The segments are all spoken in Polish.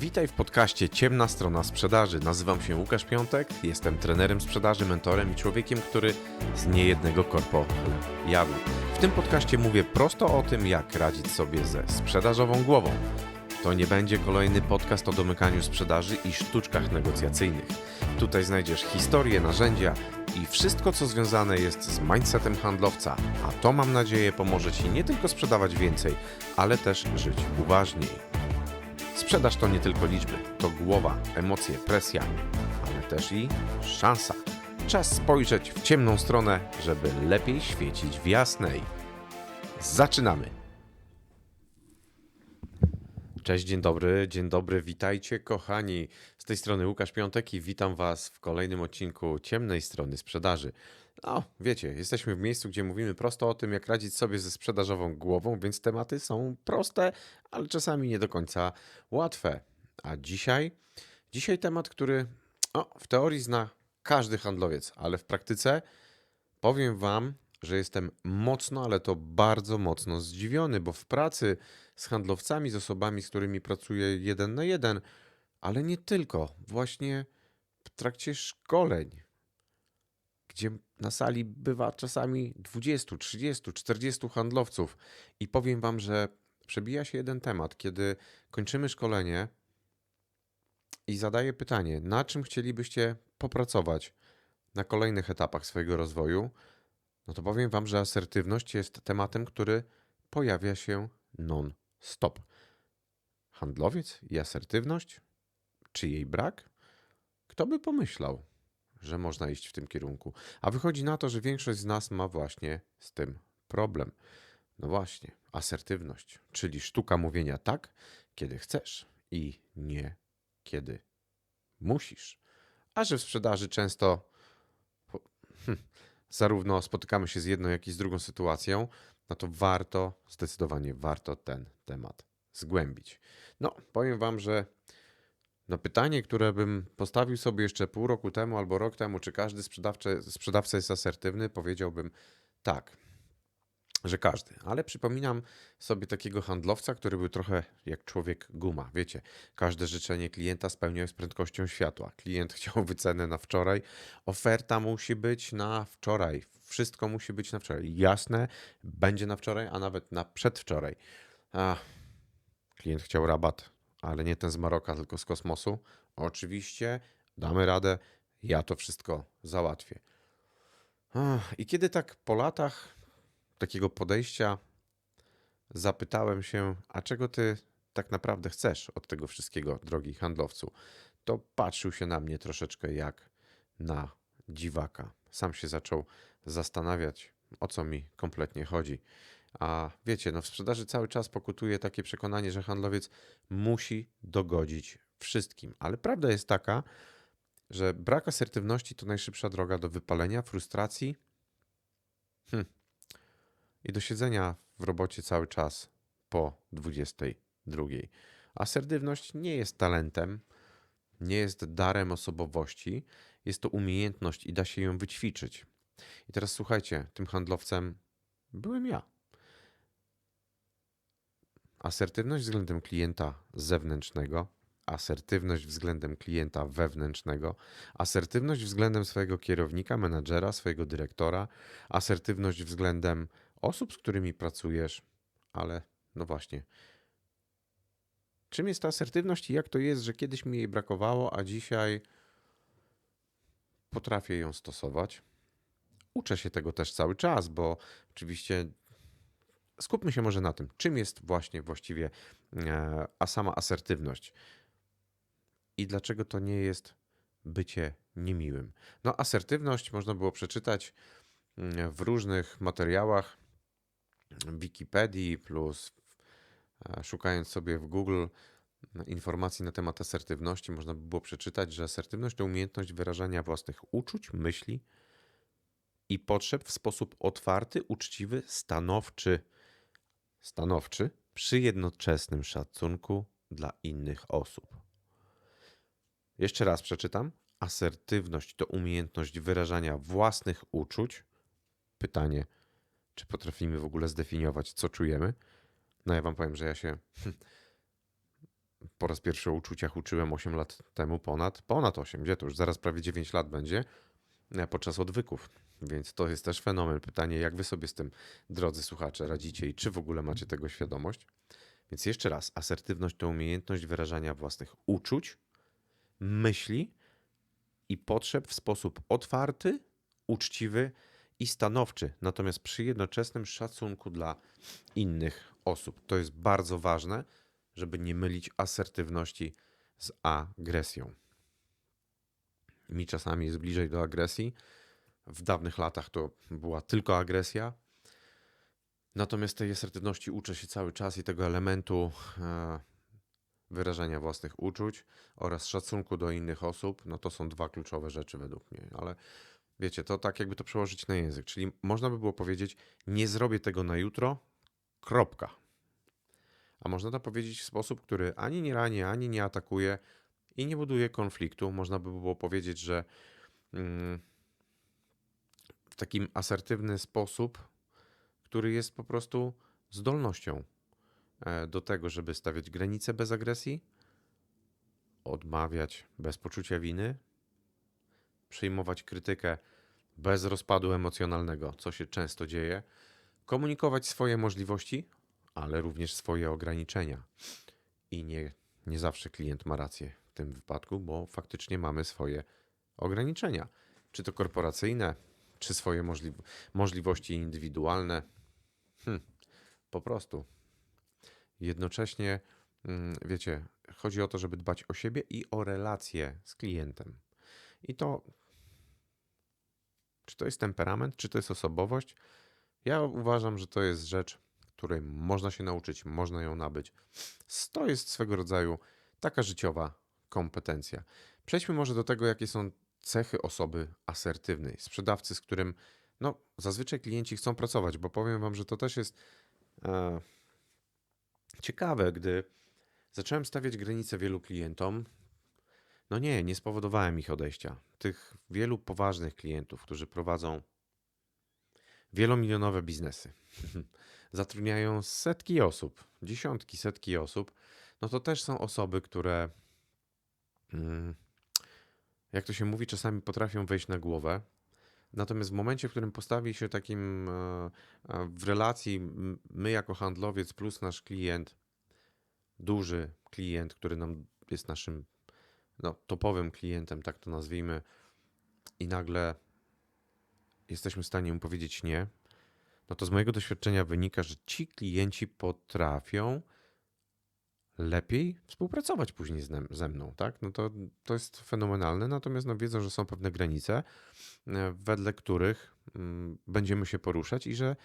Witaj w podcaście Ciemna Strona Sprzedaży. Nazywam się Łukasz Piątek, jestem trenerem sprzedaży, mentorem i człowiekiem, który z niejednego korpo jadł. W tym podcaście mówię prosto o tym, jak radzić sobie ze sprzedażową głową. To nie będzie kolejny podcast o domykaniu sprzedaży i sztuczkach negocjacyjnych. Tutaj znajdziesz historie, narzędzia i wszystko, co związane jest z mindsetem handlowca, a to mam nadzieję pomoże Ci nie tylko sprzedawać więcej, ale też żyć uważniej. Sprzedaż to nie tylko liczby, to głowa, emocje, presja, ale też i szansa. Czas spojrzeć w ciemną stronę, żeby lepiej świecić w jasnej. Zaczynamy! Cześć, dzień dobry, dzień dobry, witajcie kochani. Z tej strony Łukasz Piątek i witam Was w kolejnym odcinku Ciemnej Strony Sprzedaży. No, wiecie, jesteśmy w miejscu, gdzie mówimy prosto o tym, jak radzić sobie ze sprzedażową głową, więc tematy są proste, ale czasami nie do końca łatwe. A dzisiaj, dzisiaj temat, który w teorii zna każdy handlowiec, ale w praktyce powiem Wam, że jestem mocno, ale to bardzo mocno zdziwiony, bo w pracy z handlowcami, z osobami, z którymi pracuję jeden na jeden, ale nie tylko, właśnie w trakcie szkoleń, gdzie na sali bywa czasami 20, 30, 40 handlowców i powiem Wam, że przebija się jeden temat, kiedy kończymy szkolenie i zadaję pytanie, na czym chcielibyście popracować na kolejnych etapach swojego rozwoju, no to powiem Wam, że asertywność jest tematem, który pojawia się non-stop. Handlowiec i asertywność? Czy jej brak? Kto by pomyślał, że można iść w tym kierunku? A wychodzi na to, że większość z nas ma właśnie z tym problem. No właśnie, asertywność, czyli sztuka mówienia tak, kiedy chcesz i nie kiedy musisz. A że w sprzedaży często hm, zarówno spotykamy się z jedną, jak i z drugą sytuacją, no to warto, zdecydowanie warto ten temat zgłębić. No, powiem Wam, że na pytanie, które bym postawił sobie jeszcze pół roku temu albo rok temu, czy każdy sprzedawca jest asertywny, powiedziałbym tak że każdy. Ale przypominam sobie takiego handlowca, który był trochę jak człowiek guma. Wiecie, każde życzenie klienta spełniał z prędkością światła. Klient chciał wycenę na wczoraj, oferta musi być na wczoraj. Wszystko musi być na wczoraj. Jasne, będzie na wczoraj, a nawet na przedwczoraj. A, klient chciał rabat, ale nie ten z Maroka, tylko z kosmosu. Oczywiście, damy radę, ja to wszystko załatwię. I kiedy tak po latach takiego podejścia zapytałem się, a czego ty tak naprawdę chcesz od tego wszystkiego, drogi handlowcu? To patrzył się na mnie troszeczkę jak na dziwaka. Sam się zaczął zastanawiać, o co mi kompletnie chodzi. A wiecie, no w sprzedaży cały czas pokutuje takie przekonanie, że handlowiec musi dogodzić wszystkim. Ale prawda jest taka, że brak asertywności to najszybsza droga do wypalenia, frustracji. Hm, i do siedzenia w robocie cały czas po 22. Asertywność nie jest talentem, nie jest darem osobowości, jest to umiejętność i da się ją wyćwiczyć. I teraz słuchajcie, tym handlowcem byłem ja. Asertywność względem klienta zewnętrznego, asertywność względem klienta wewnętrznego, asertywność względem swojego kierownika, menadżera, swojego dyrektora, asertywność względem osób, z którymi pracujesz, ale no właśnie. Czym jest ta asertywność i jak to jest, że kiedyś mi jej brakowało, a dzisiaj potrafię ją stosować? Uczę się tego też cały czas, bo oczywiście skupmy się może na tym, czym jest właśnie właściwie e, a sama asertywność i dlaczego to nie jest bycie niemiłym. No, asertywność można było przeczytać mm, w różnych materiałach Wikipedii, plus e, szukając sobie w Google informacji na temat asertywności, można by było przeczytać, że asertywność to umiejętność wyrażania własnych uczuć, myśli i potrzeb w sposób otwarty, uczciwy, stanowczy, stanowczy przy jednoczesnym szacunku dla innych osób. Jeszcze raz przeczytam. Asertywność to umiejętność wyrażania własnych uczuć. Pytanie, czy potrafimy w ogóle zdefiniować, co czujemy? No ja wam powiem, że ja się po raz pierwszy o uczuciach uczyłem 8 lat temu ponad, ponad 8, gdzie to już zaraz prawie 9 lat będzie, e, podczas odwyków. Więc to jest też fenomen. Pytanie, jak wy sobie z tym, drodzy słuchacze, radzicie i czy w ogóle macie tego świadomość? Więc jeszcze raz, asertywność to umiejętność wyrażania własnych uczuć, myśli i potrzeb w sposób otwarty, uczciwy i stanowczy, natomiast przy jednoczesnym szacunku dla innych osób. To jest bardzo ważne, żeby nie mylić asertywności z agresją. Mi czasami jest bliżej do agresji. W dawnych latach to była tylko agresja. Natomiast tej asertywności uczę się cały czas i tego elementu e, wyrażania własnych uczuć oraz szacunku do innych osób, no to są dwa kluczowe rzeczy według mnie. Ale wiecie, to tak jakby to przełożyć na język. Czyli można by było powiedzieć, nie zrobię tego na jutro, kropka. A można to powiedzieć w sposób, który ani nie rani, ani nie atakuje i nie buduje konfliktu. Można by było powiedzieć, że mm, takim asertywny sposób, który jest po prostu zdolnością e, do tego, żeby stawiać granice bez agresji, odmawiać bez poczucia winy, przyjmować krytykę bez rozpadu emocjonalnego, co się często dzieje, komunikować swoje możliwości, ale również swoje ograniczenia. I nie, nie zawsze klient ma rację w tym wypadku, bo faktycznie mamy swoje ograniczenia, czy to korporacyjne, czy swoje możli możliwości indywidualne. Hm, po prostu. Jednocześnie, mm, wiecie, chodzi o to, żeby dbać o siebie i o relacje z klientem. I to, czy to jest temperament, czy to jest osobowość, ja uważam, że to jest rzecz, której można się nauczyć, można ją nabyć. To jest swego rodzaju taka życiowa kompetencja. Przejdźmy może do tego, jakie są cechy osoby asertywnej, sprzedawcy, z którym no, zazwyczaj klienci chcą pracować, bo powiem Wam, że to też jest e, ciekawe, gdy zacząłem stawiać granice wielu klientom. No nie, nie spowodowałem ich odejścia. Tych wielu poważnych klientów, którzy prowadzą wielomilionowe biznesy, zatrudniają setki osób, dziesiątki, setki osób, no to też są osoby, które, mm, jak to się mówi, czasami potrafią wejść na głowę. Natomiast w momencie, w którym postawi się takim e, e, w relacji my jako handlowiec plus nasz klient, duży klient, który nam jest naszym no, topowym klientem, tak to nazwijmy, i nagle jesteśmy w stanie mu powiedzieć nie, no to z mojego doświadczenia wynika, że ci klienci potrafią lepiej współpracować później ze mną, tak? No to, to jest fenomenalne, natomiast no wiedzą, że są pewne granice, e, wedle których mm, będziemy się poruszać i że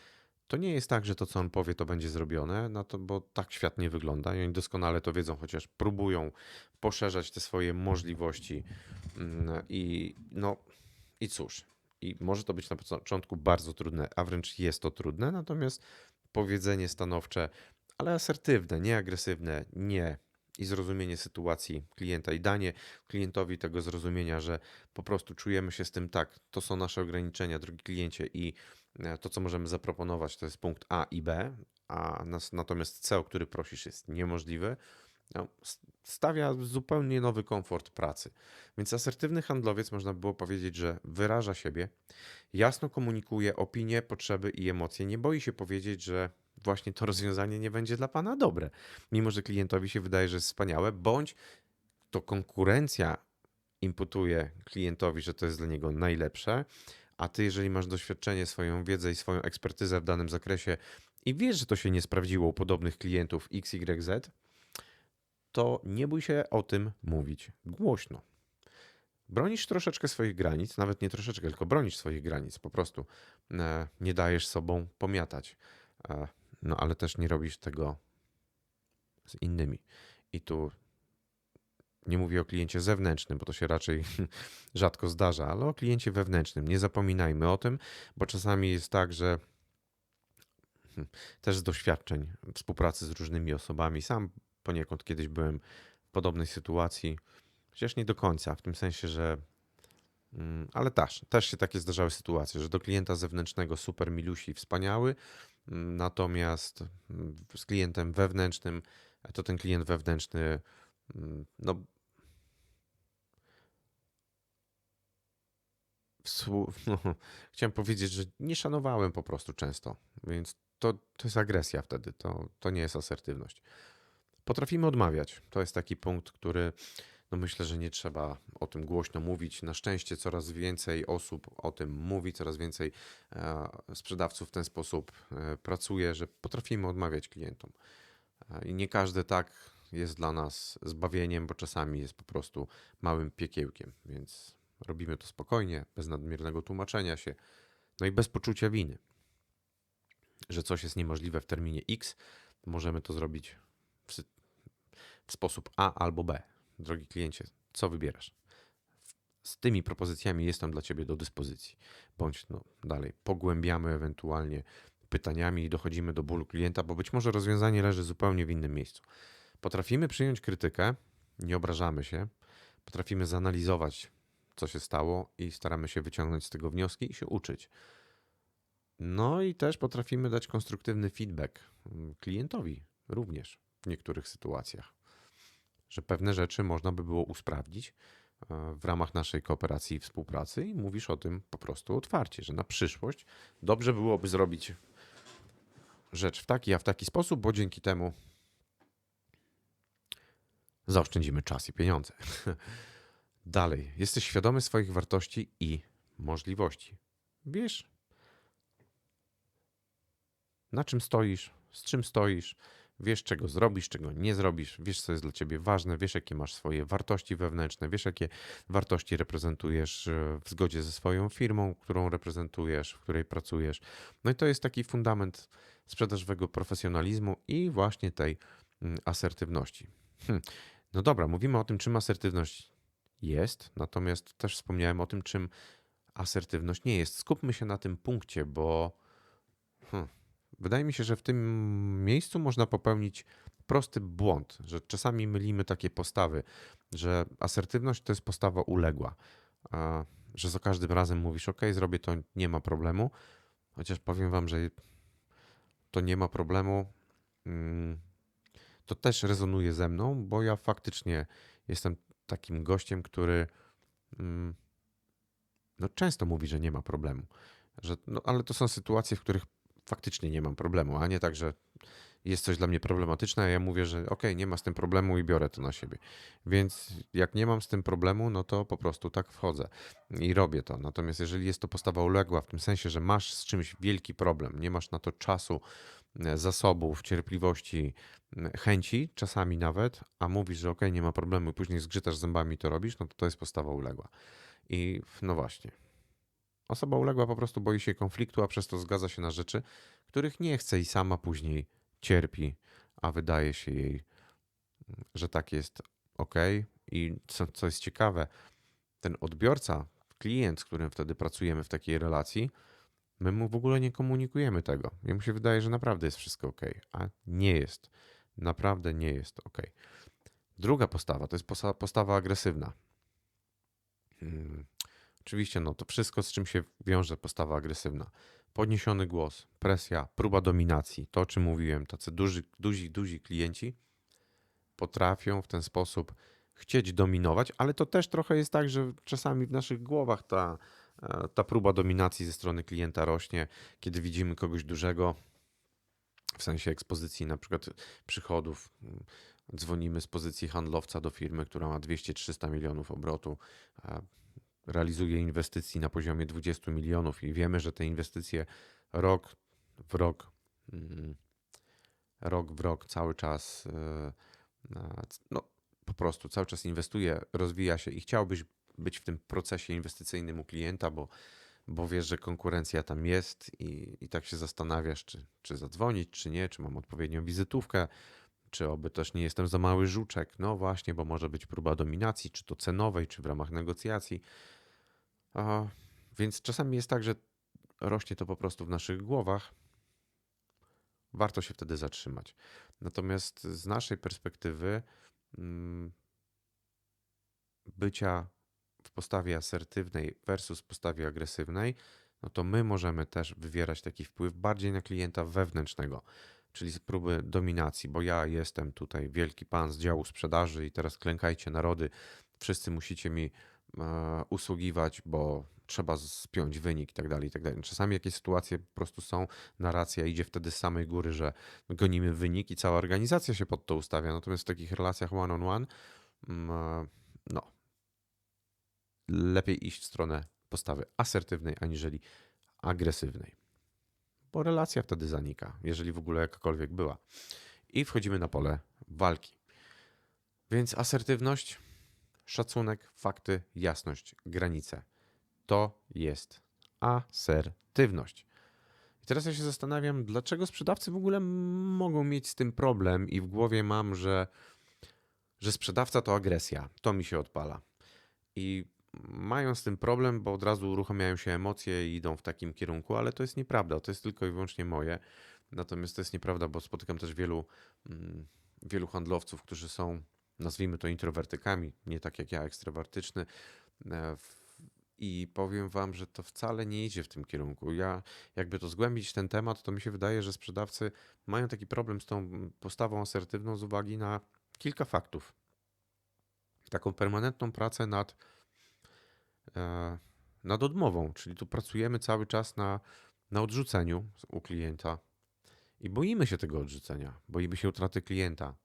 to nie jest tak, że to, co on powie, to będzie zrobione, no to, bo tak świat nie wygląda i oni doskonale to wiedzą, chociaż próbują poszerzać te swoje możliwości mm, i no i cóż, i może to być na początku bardzo trudne, a wręcz jest to trudne, natomiast powiedzenie stanowcze, ale asertywne, nie agresywne, nie i zrozumienie sytuacji klienta i danie klientowi tego zrozumienia, że po prostu czujemy się z tym tak, to są nasze ograniczenia, drogi kliencie, i e, to, co możemy zaproponować, to jest punkt A i B, a nas, natomiast C, o który prosisz, jest niemożliwy. No, stawia zupełnie nowy komfort pracy. Więc asertywny handlowiec, można było powiedzieć, że wyraża siebie, jasno komunikuje opinie, potrzeby i emocje. Nie boi się powiedzieć, że właśnie to rozwiązanie nie będzie dla Pana dobre, mimo że klientowi się wydaje, że jest wspaniałe, bądź to konkurencja imputuje klientowi, że to jest dla niego najlepsze, a ty, jeżeli masz doświadczenie, swoją wiedzę i swoją ekspertyzę w danym zakresie i wiesz, że to się nie sprawdziło u podobnych klientów XYZ, to nie bój się o tym mówić głośno. Bronisz troszeczkę swoich granic, nawet nie troszeczkę, tylko bronisz swoich granic, po prostu e, nie dajesz sobą pomiatać. No ale też nie robisz tego z innymi. I tu nie mówię o kliencie zewnętrznym, bo to się raczej rzadko zdarza, ale o kliencie wewnętrznym. Nie zapominajmy o tym, bo czasami jest tak, że hmm, też z doświadczeń współpracy z różnymi osobami, sam poniekąd kiedyś byłem w podobnej sytuacji, chociaż nie do końca, w tym sensie, że mm, ale też, też się takie zdarzały sytuacje, że do klienta zewnętrznego super milusi wspaniały, natomiast mm, z klientem wewnętrznym to ten klient wewnętrzny, mm, no, no, chciałem powiedzieć, że nie szanowałem po prostu często, więc to, to jest agresja wtedy, to, to nie jest asertywność. Potrafimy odmawiać. To jest taki punkt, który no myślę, że nie trzeba o tym głośno mówić. Na szczęście coraz więcej osób o tym mówi, coraz więcej e, sprzedawców w ten sposób e, pracuje, że potrafimy odmawiać klientom. E, I nie każdy tak jest dla nas zbawieniem, bo czasami jest po prostu małym piekiełkiem, więc robimy to spokojnie, bez nadmiernego tłumaczenia się, no i bez poczucia winy, że coś jest niemożliwe w terminie X, możemy to zrobić w, w sposób A albo B. Drogi kliencie, co wybierasz? Z tymi propozycjami jestem dla Ciebie do dyspozycji. Bądź no, dalej, pogłębiamy ewentualnie pytaniami i dochodzimy do bólu klienta, bo być może rozwiązanie leży zupełnie w innym miejscu. Potrafimy przyjąć krytykę, nie obrażamy się, potrafimy zanalizować, co się stało i staramy się wyciągnąć z tego wnioski i się uczyć. No i też potrafimy dać konstruktywny feedback mm, klientowi również w niektórych sytuacjach, że pewne rzeczy można by było usprawnić e, w ramach naszej kooperacji i współpracy i mówisz o tym po prostu otwarcie, że na przyszłość dobrze byłoby zrobić rzecz w taki, a w taki sposób, bo dzięki temu zaoszczędzimy czas i pieniądze. Dalej, jesteś świadomy swoich wartości i możliwości. Wiesz, na czym stoisz, z czym stoisz, wiesz, czego zrobisz, czego nie zrobisz, wiesz, co jest dla ciebie ważne, wiesz, jakie masz swoje wartości wewnętrzne, wiesz, jakie wartości reprezentujesz e, w zgodzie ze swoją firmą, którą reprezentujesz, w której pracujesz. No i to jest taki fundament sprzedażowego profesjonalizmu i właśnie tej mm, asertywności. Hm. No dobra, mówimy o tym, czym asertywność jest, natomiast też wspomniałem o tym, czym asertywność nie jest. Skupmy się na tym punkcie, bo hmm, wydaje mi się, że w tym miejscu można popełnić prosty błąd, że czasami mylimy takie postawy, że asertywność to jest postawa uległa, że za każdym razem mówisz, OK, zrobię to, nie ma problemu, chociaż powiem Wam, że to nie ma problemu. mm, To też rezonuje ze mną, bo ja faktycznie jestem takim gościem, który mm, no, często mówi, że nie ma problemu. Że, no, ale to są sytuacje, w których faktycznie nie mam problemu, a nie tak, że jest coś dla mnie problematyczne, a ja mówię, że ok, nie ma z tym problemu i biorę to na siebie. Więc jak nie mam z tym problemu, no to po prostu tak wchodzę i robię to. Natomiast jeżeli jest to postawa uległa, w tym sensie, że masz z czymś wielki problem, nie masz na to czasu, e, zasobów, cierpliwości, chęci, czasami nawet, a mówisz, że ok, nie ma problemu później zgrzytasz zębami to robisz, no to to jest postawa uległa. I no właśnie. Osoba uległa po prostu boi się konfliktu, a przez to zgadza się na rzeczy, których nie chce i sama później cierpi, a wydaje się jej, że tak jest ok. I co, co jest ciekawe, ten odbiorca, klient, z którym wtedy pracujemy w takiej relacji, my mu w ogóle nie komunikujemy tego. Jemu się wydaje, że naprawdę jest wszystko ok, a nie jest. Naprawdę nie jest ok. Druga postawa to jest posta- postawa agresywna. Hmm. Oczywiście, no to wszystko, z czym się wiąże postawa agresywna. Podniesiony głos, presja, próba dominacji, to o czym mówiłem, tacy duży, duzi, duzi klienci potrafią w ten sposób chcieć dominować, ale to też trochę jest tak, że czasami w naszych głowach ta, e, ta próba dominacji ze strony klienta rośnie, kiedy widzimy kogoś dużego, w sensie ekspozycji na przykład przychodów. Dzwonimy z pozycji handlowca do firmy, która ma 200-300 milionów obrotu, a realizuje inwestycji na poziomie 20 milionów i wiemy, że te inwestycje rok w rok, mm, rok w rok cały czas, e, no po prostu cały czas inwestuje, rozwija się i chciałbyś być w tym procesie inwestycyjnym u klienta, bo, bo wiesz, że konkurencja tam jest i, i tak się zastanawiasz, czy, czy zadzwonić, czy nie, czy mam odpowiednią wizytówkę, czy oby też nie jestem za mały żuczek. No właśnie, bo może być próba dominacji, czy to cenowej, czy w ramach negocjacji. A, więc czasami jest tak, że rośnie to po prostu w naszych głowach. Warto się wtedy zatrzymać. Natomiast z naszej perspektywy mm, bycia w postawie asertywnej versus postawie agresywnej, no to my możemy też wywierać taki wpływ bardziej na klienta wewnętrznego. Czyli z próby dominacji, bo ja jestem tutaj wielki pan z działu sprzedaży i teraz klękajcie narody, wszyscy musicie mi e, usługiwać, bo trzeba spiąć wynik i tak dalej, i tak dalej. Czasami jakieś sytuacje po prostu są, narracja idzie wtedy z samej góry, że gonimy wynik i cała organizacja się pod to ustawia, natomiast w takich relacjach one-on-one, mm, e, no, lepiej iść w stronę postawy asertywnej aniżeli agresywnej. Bo relacja wtedy zanika, jeżeli w ogóle jakakolwiek była. I wchodzimy na pole walki. Więc asertywność, szacunek, fakty, jasność, granice. To jest asertywność. I teraz ja się zastanawiam, dlaczego sprzedawcy w ogóle mogą mieć z tym problem i w głowie mam, że, że sprzedawca to agresja. To mi się odpala. I mają z tym problem, bo od razu uruchamiają się emocje i idą w takim kierunku, ale to jest nieprawda, to jest tylko i wyłącznie moje. Natomiast to jest nieprawda, bo spotykam też wielu, mm, wielu handlowców, którzy są, nazwijmy to introwertykami, nie tak jak ja, ekstrawertyczny. e, I powiem wam, że to wcale nie idzie w tym kierunku. Ja, jakby to zgłębić ten temat, to mi się wydaje, że sprzedawcy mają taki problem z tą postawą asertywną z uwagi na kilka faktów. Taką permanentną pracę nad nad odmową, czyli tu pracujemy cały czas na, na odrzuceniu u klienta i boimy się tego odrzucenia, boimy się utraty klienta,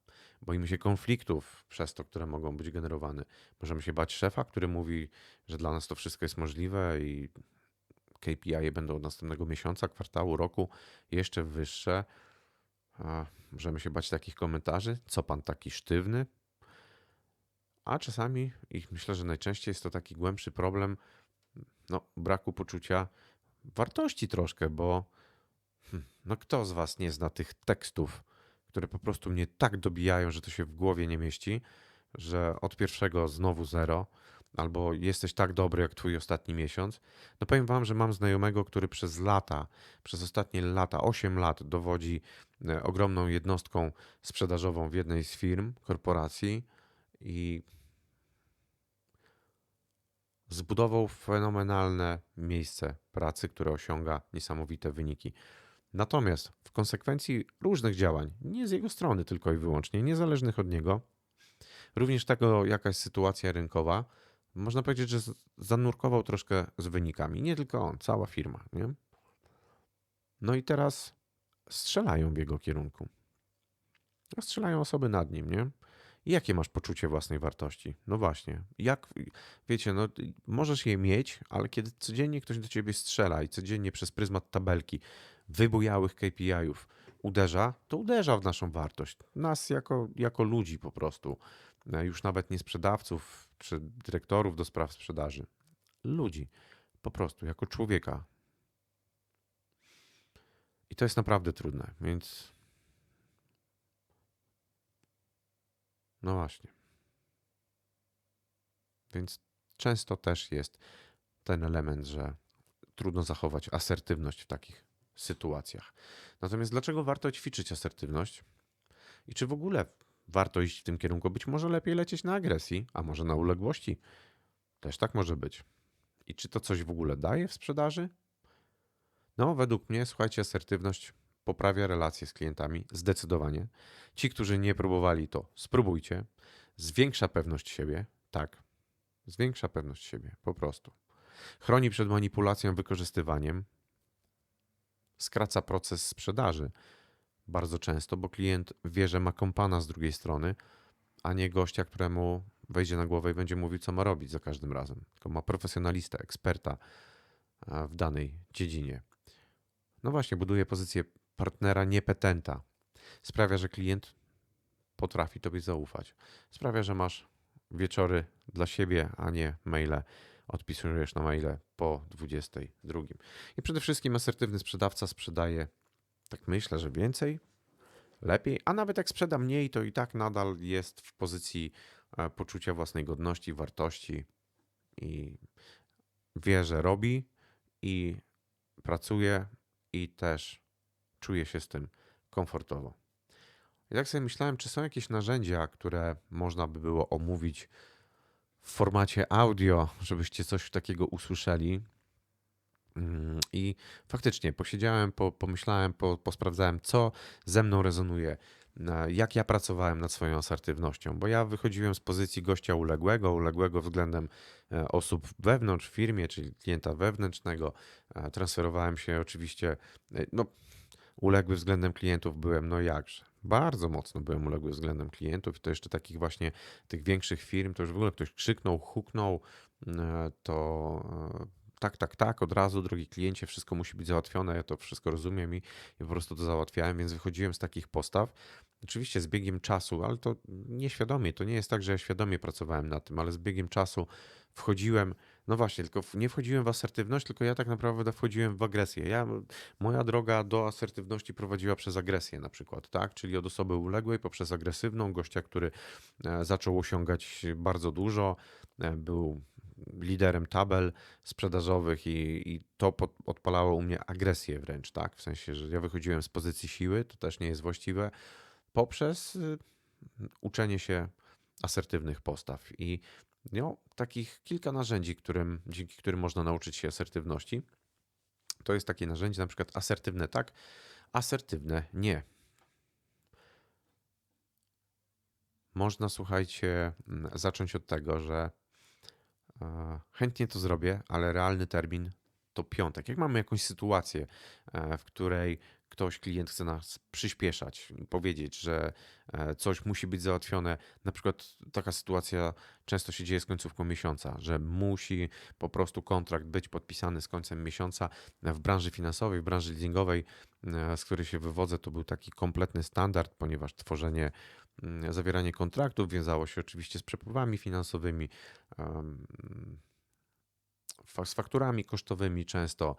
boimy się konfliktów przez to, które mogą być generowane. Możemy się bać szefa, który mówi, że dla nas to wszystko jest możliwe i KPI będą od następnego miesiąca, kwartału, roku jeszcze wyższe. A możemy się bać takich komentarzy, co pan taki sztywny, a czasami, i myślę, że najczęściej jest to taki głębszy problem, no, braku poczucia wartości troszkę, bo hmm, no, kto z Was nie zna tych tekstów, które po prostu mnie tak dobijają, że to się w głowie nie mieści, że od pierwszego znowu zero, albo jesteś tak dobry jak Twój ostatni miesiąc. No powiem Wam, że mam znajomego, który przez lata, przez ostatnie lata, 8 lat dowodzi e, ogromną jednostką sprzedażową w jednej z firm, korporacji i zbudował fenomenalne miejsce pracy, które osiąga niesamowite wyniki. Natomiast w konsekwencji różnych działań, nie z jego strony tylko i wyłącznie, niezależnych od niego, również tego, jaka jest sytuacja rynkowa, można powiedzieć, że zanurkował troszkę z wynikami. Nie tylko on, cała firma. Nie? No i teraz strzelają w jego kierunku. Strzelają osoby nad nim, nie? Jakie masz poczucie własnej wartości? No właśnie. Jak, wiecie, no, możesz je mieć, ale kiedy codziennie ktoś do ciebie strzela i codziennie przez pryzmat tabelki wybujałych KPI-ów uderza, to uderza w naszą wartość. Nas jako, jako ludzi po prostu. E, Już nawet nie sprzedawców czy dyrektorów do spraw sprzedaży. Ludzi. Po prostu, jako człowieka. I to jest naprawdę trudne, więc no właśnie. Więc często też jest ten element, że trudno zachować asertywność w takich sytuacjach. Natomiast dlaczego warto ćwiczyć asertywność? I czy w ogóle warto iść w tym kierunku? Być może lepiej lecieć na agresji, a może na uległości? Też tak może być. I czy to coś w ogóle daje w sprzedaży? No, według mnie, słuchajcie, asertywność poprawia relacje z klientami zdecydowanie. Ci, którzy nie próbowali, to spróbujcie. Zwiększa pewność siebie, tak. Zwiększa pewność siebie, po prostu. Chroni przed manipulacją, wykorzystywaniem. Skraca proces sprzedaży bardzo często, bo klient wie, że ma kompana z drugiej strony, a nie gościa, któremu wejdzie na głowę i będzie mówił, co ma robić za każdym razem. Tylko ma profesjonalistę, eksperta a, w danej dziedzinie. No właśnie, buduje pozycję partnera niepetenta. Sprawia, że klient potrafi tobie zaufać. Sprawia, że masz wieczory dla siebie, a nie maile. Odpisujesz na maile po 22. I przede wszystkim asertywny sprzedawca sprzedaje, tak myślę, że więcej, lepiej, a nawet jak sprzeda mniej, to i tak nadal jest w pozycji e, poczucia własnej godności, wartości i wie, że robi i pracuje i też czuje się z tym komfortowo. I tak sobie myślałem, czy są jakieś narzędzia, które można by było omówić w formacie audio, żebyście coś takiego usłyszeli. Mm, I faktycznie posiedziałem, po, pomyślałem, po, posprawdzałem, co ze mną rezonuje, jak ja pracowałem nad swoją asertywnością, bo ja wychodziłem z pozycji gościa uległego, uległego względem e, osób wewnątrz w firmie, czyli klienta wewnętrznego. E, Transferowałem się oczywiście, e, no, uległy względem klientów byłem, no jakże. Bardzo mocno byłem uległy względem klientów i to jeszcze takich właśnie tych większych firm, to już w ogóle ktoś krzyknął, huknął, e, to e, tak, tak, tak, od razu, drogi kliencie, wszystko musi być załatwione, ja to wszystko rozumiem i, i po prostu to załatwiałem, więc wychodziłem z takich postaw. Oczywiście z biegiem czasu, ale to nieświadomie, to nie jest tak, że ja świadomie pracowałem na tym, ale z biegiem czasu wchodziłem, no właśnie, tylko nie wchodziłem w asertywność, tylko ja tak naprawdę wchodziłem w agresję. Ja, moja droga do asertywności prowadziła przez agresję na przykład, tak? Czyli od osoby uległej poprzez agresywną, gościa, który e, zaczął osiągać bardzo dużo, e, był liderem tabel sprzedażowych i, i to pod, odpalało u mnie agresję wręcz, tak? W sensie, że ja wychodziłem z pozycji siły, to też nie jest właściwe, poprzez y, uczenie się asertywnych postaw. I no, takich kilka narzędzi, którym, dzięki którym można nauczyć się asertywności. To jest takie narzędzie, na przykład asertywne tak, asertywne nie. Można, słuchajcie, mm, zacząć od tego, że e, chętnie to zrobię, ale realny termin to piątek. Jak mamy jakąś sytuację, e, w której ktoś, klient chce nas przyspieszać, powiedzieć, że e, coś musi być załatwione, na przykład taka sytuacja często się dzieje z końcówką miesiąca, że musi po prostu kontrakt być podpisany z końcem miesiąca w branży finansowej, w branży leasingowej, e, z której się wywodzę, to był taki kompletny standard, ponieważ tworzenie, mm, zawieranie kontraktów wiązało się oczywiście z przepływami finansowymi, z fakturami kosztowymi często.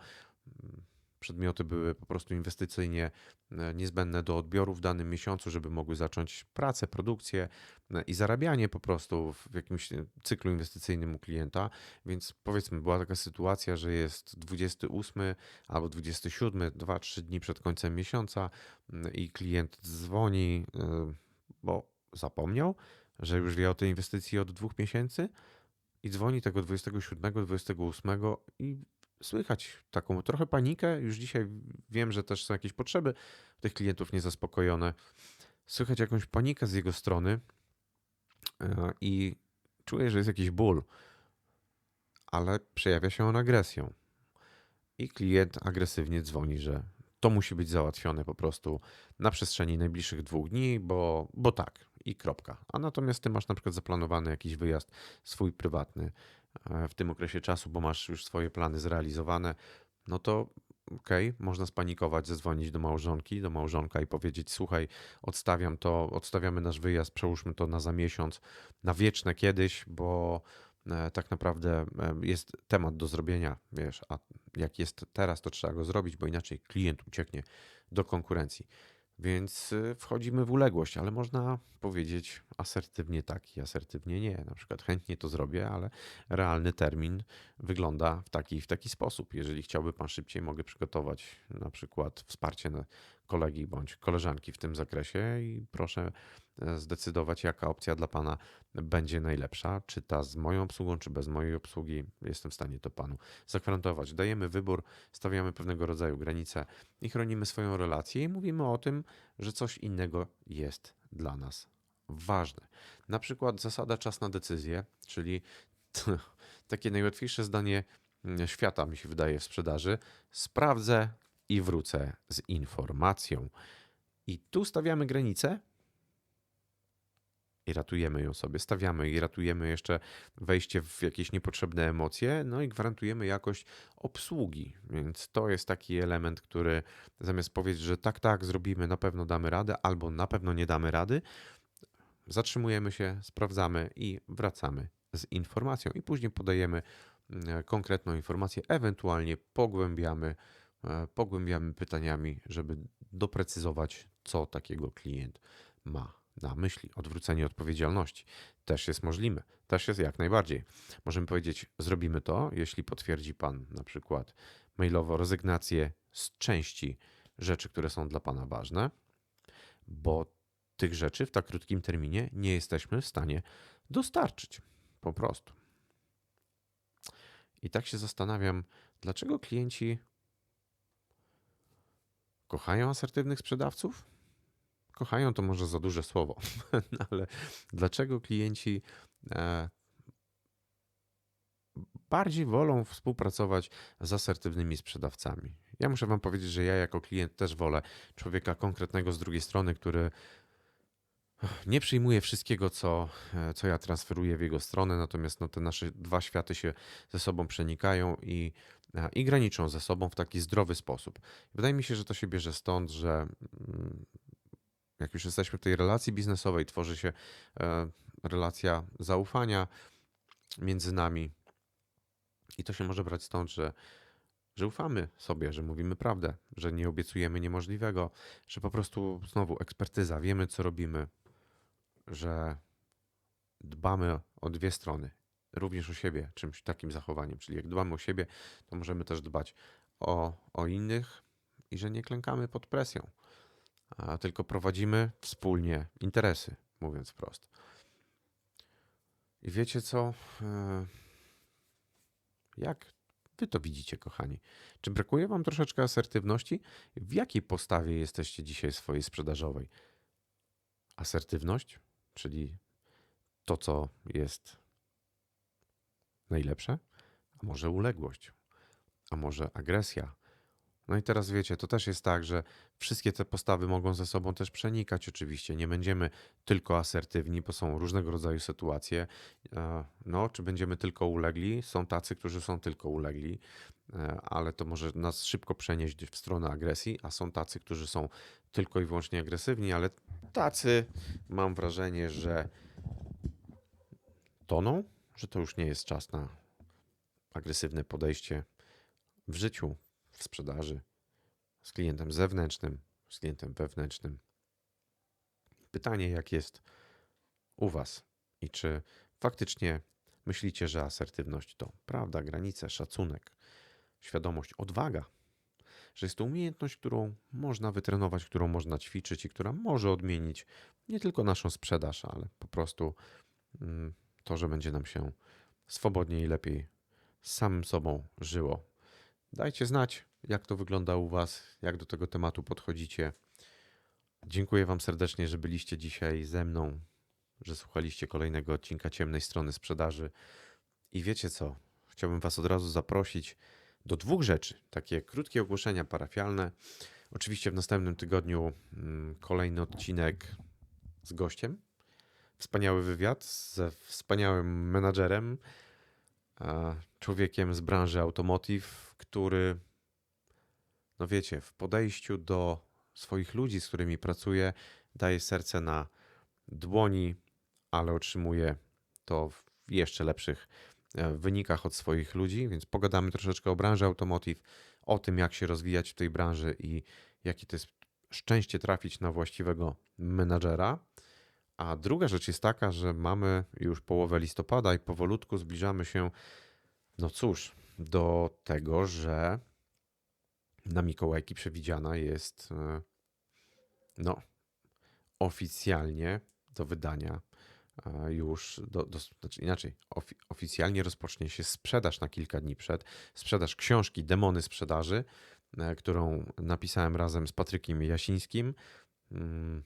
Przedmioty były po prostu inwestycyjnie e, niezbędne do odbioru w danym miesiącu, żeby mogły zacząć pracę, produkcję e, i zarabianie po prostu w jakimś e, cyklu inwestycyjnym u klienta. Więc powiedzmy, była taka sytuacja, że jest 28 albo 27, 2-3 dni przed końcem miesiąca i klient dzwoni, bo zapomniał, że już wie o tej inwestycji od dwóch miesięcy i dzwoni tego 27, 28 i słychać taką trochę panikę. Już dzisiaj wiem, że też są jakieś potrzeby tych klientów niezaspokojone. Słychać jakąś panikę z jego strony e, i czuję, że jest jakiś ból, ale przejawia się on agresją. I klient agresywnie dzwoni, że to musi być załatwione po prostu na przestrzeni najbliższych dwóch dni, bo, bo tak i kropka. A natomiast ty masz na przykład zaplanowany jakiś wyjazd swój prywatny w tym okresie czasu, bo masz już swoje plany zrealizowane, no to okej, można spanikować, zadzwonić do małżonki, do małżonka i powiedzieć: Słuchaj, odstawiam to, odstawiamy nasz wyjazd, przełóżmy to na za miesiąc, na wieczne kiedyś, bo e, tak naprawdę e, jest temat do zrobienia, wiesz, a jak jest teraz, to trzeba go zrobić, bo inaczej klient ucieknie do konkurencji. Więc y, wchodzimy w uległość, ale można powiedzieć asertywnie tak i asertywnie nie. Na przykład chętnie to zrobię, ale realny termin wygląda w taki w taki sposób. Jeżeli chciałby Pan szybciej, mogę przygotować na przykład wsparcie kolegi bądź koleżanki w tym zakresie i proszę e, zdecydować, jaka opcja dla Pana będzie najlepsza. Czy ta z moją obsługą, czy bez mojej obsługi. Jestem w stanie to Panu zagwarantować. Dajemy wybór, stawiamy pewnego rodzaju granice i chronimy swoją relację i mówimy o tym, że coś innego jest dla nas ważne. Na przykład zasada czas na decyzję, czyli takie najłatwiejsze zdanie mm, świata mi się wydaje w sprzedaży. Sprawdzę i wrócę z informacją. I tu stawiamy granicę i ratujemy ją sobie. Stawiamy i ratujemy jeszcze wejście w jakieś niepotrzebne emocje, no i gwarantujemy jakość obsługi. Więc to jest taki element, który zamiast powiedzieć, że tak, tak, zrobimy, na pewno damy radę, albo na pewno nie damy rady, zatrzymujemy się, sprawdzamy i wracamy z informacją, i później podajemy mm, konkretną informację, ewentualnie pogłębiamy, pogłębiamy pytaniami, żeby doprecyzować, co takiego klient ma na myśli. Odwrócenie odpowiedzialności też jest możliwe, też jest jak najbardziej. Możemy powiedzieć, zrobimy to, jeśli potwierdzi Pan na przykład mailowo rezygnację z części rzeczy, które są dla Pana ważne, bo tych rzeczy w tak krótkim terminie nie jesteśmy w stanie dostarczyć. Po prostu. I tak się zastanawiam, Dlaczego klienci kochają asertywnych sprzedawców? Kochają to może za duże słowo, no ale dlaczego klienci e, bardziej wolą współpracować z asertywnymi sprzedawcami? Ja muszę Wam powiedzieć, że ja jako klient też wolę człowieka konkretnego z drugiej strony, który nie przyjmuje wszystkiego, co, e, co ja transferuję w jego stronę, natomiast no, te nasze dwa światy się ze sobą przenikają i, i graniczą ze sobą w taki zdrowy sposób. Wydaje mi się, że to się bierze stąd, że mm, jak już jesteśmy w tej relacji biznesowej, tworzy się e, relacja zaufania między nami. I to się może brać stąd, że, że ufamy sobie, że mówimy prawdę, że nie obiecujemy niemożliwego, że po prostu znowu ekspertyza, wiemy co robimy, że dbamy o dwie strony, również o siebie, czymś takim zachowaniem. Czyli jak dbamy o siebie, to możemy też dbać o, o innych i że nie klękamy pod presją, a tylko prowadzimy wspólnie interesy, mówiąc wprost. I wiecie co? E, Jak wy to widzicie, kochani? Czy brakuje wam troszeczkę asertywności? W jakiej postawie jesteście dzisiaj swojej sprzedażowej? Asertywność, czyli to, co jest najlepsze, a może uległość, a może agresja. No i teraz wiecie, to też jest tak, że wszystkie te postawy mogą ze sobą też przenikać, oczywiście. Nie będziemy tylko asertywni, bo są różnego rodzaju sytuacje. E, No, czy będziemy tylko ulegli? Są tacy, którzy są tylko ulegli, e, ale to może nas szybko przenieść w stronę agresji, a są tacy, którzy są tylko i wyłącznie agresywni, ale tacy mam wrażenie, że toną, że to już nie jest czas na agresywne podejście w życiu, w sprzedaży, z klientem zewnętrznym, z klientem wewnętrznym. Pytanie, jak jest u Was i czy faktycznie myślicie, że asertywność to prawda, granice, szacunek, świadomość, odwaga, że jest to umiejętność, którą można wytrenować, którą można ćwiczyć i która może odmienić nie tylko naszą sprzedaż, ale po prostu mm, to, że będzie nam się swobodniej i lepiej samym sobą żyło. Dajcie znać, jak to wygląda u Was, jak do tego tematu podchodzicie. Dziękuję Wam serdecznie, że byliście dzisiaj ze mną, że słuchaliście kolejnego odcinka Ciemnej Strony Sprzedaży. I wiecie co? Chciałbym Was od razu zaprosić do dwóch rzeczy. Takie krótkie ogłoszenia parafialne. Oczywiście w następnym tygodniu mm, kolejny odcinek z gościem. Wspaniały wywiad ze wspaniałym menadżerem, człowiekiem z branży automotive, który, no wiecie, w podejściu do swoich ludzi, z którymi pracuje, daje serce na dłoni, ale otrzymuje to w jeszcze lepszych e, wynikach od swoich ludzi, więc pogadamy troszeczkę o branży automotive, o tym, jak się rozwijać w tej branży i jakie to jest szczęście trafić na właściwego menadżera. A druga rzecz jest taka, że mamy już połowę listopada i powolutku zbliżamy się, no cóż, do tego, że na Mikołajki przewidziana jest e, no, oficjalnie do wydania e, już, do, do, znaczy inaczej, ofi, oficjalnie rozpocznie się sprzedaż na kilka dni przed, sprzedaż książki Demony Sprzedaży, e, którą napisałem razem z Patrykiem Jasińskim. Mm,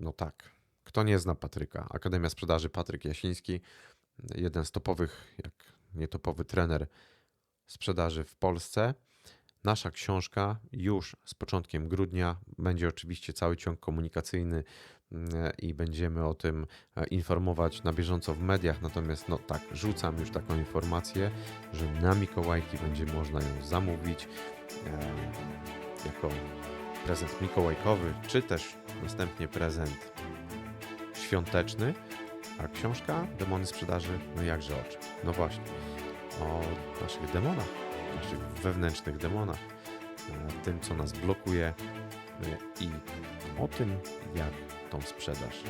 No tak, kto nie zna Patryka? Akademia Sprzedaży Patryk Jasiński, jeden z topowych, jak nie topowy trener sprzedaży w Polsce. Nasza książka już z początkiem grudnia będzie oczywiście cały ciąg komunikacyjny mm, i będziemy o tym e, informować na bieżąco w mediach. Natomiast, no tak, rzucam już taką informację, że na Mikołajki będzie można ją zamówić jako prezent mikołajkowy, czy też następnie prezent świąteczny. A książka Demony Sprzedaży, no jakże oczy. No właśnie, o naszych demonach, naszych wewnętrznych demonach, tym, co nas blokuje e, i o tym, jak tą sprzedaż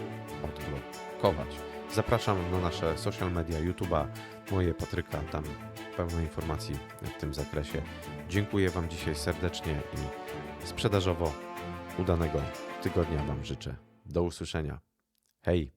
odblokować. Zapraszam na nasze social media, YouTube'a, moje Patryka, tam pełno informacji w tym zakresie. Dziękuję Wam dzisiaj serdecznie i sprzedażowo udanego tygodnia Wam życzę. Do usłyszenia. Hej!